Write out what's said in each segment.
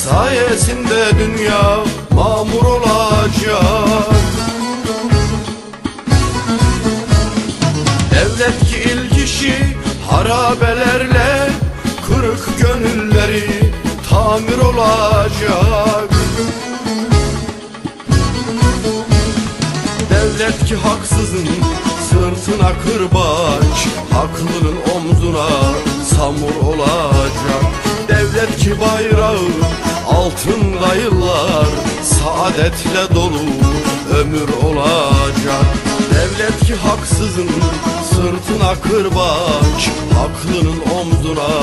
sayesinde dünya mamur olacak. Devlet ki ilk işi harabelerle kırık gönülleri tamir olacak. Devlet ki haksızın sırtına kırbaç Haklının omzuna samur olacak. Devlet ki bayrağı altında yıllar Saadetle dolu ömür olacak. Devlet ki haksızın sırtına kırbaç Haklının omzuna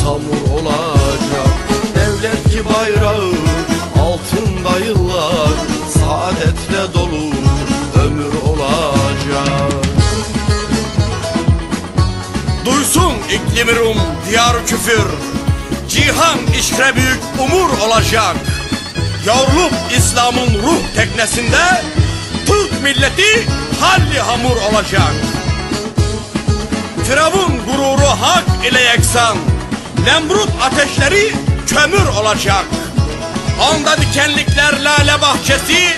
samur olacak. Devlet ki bayrağı altında yıllar Saadetle dolu ömür olacak. Duysun iklimi Rum diyar küfür Cihan işre büyük umur olacak. Yavrulup İslam'ın ruh teknesinde Türk milleti halli hamur olacak. Firavun gururu hak ile yeksan Nemrut ateşleri kömür olacak. Onda dikenlikler lale bahçesi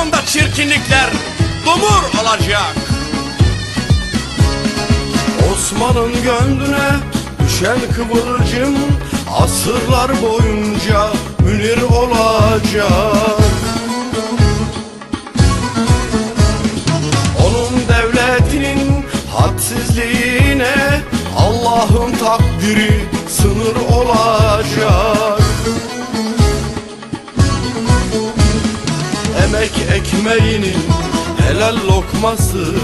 Onda çirkinlikler dumur olacak. Osman'ın gönlüne düşen kıvılcım Asırlar boyunca münir olacak. Onun devletinin hadsizliğine Allah'ın takdiri sınır olacak. Emek ekmeğinin helal lokması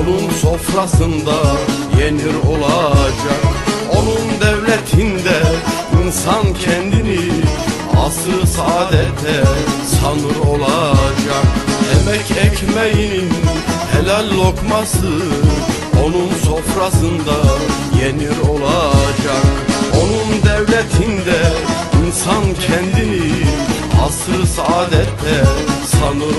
Onun sofrasında yenir olacak insan kendini Asrı saadete sanır olacak. Emek ekmeğinin helal lokması Onun sofrasında yenir olacak. Onun devletinde insan kendini Asrı saadette sanır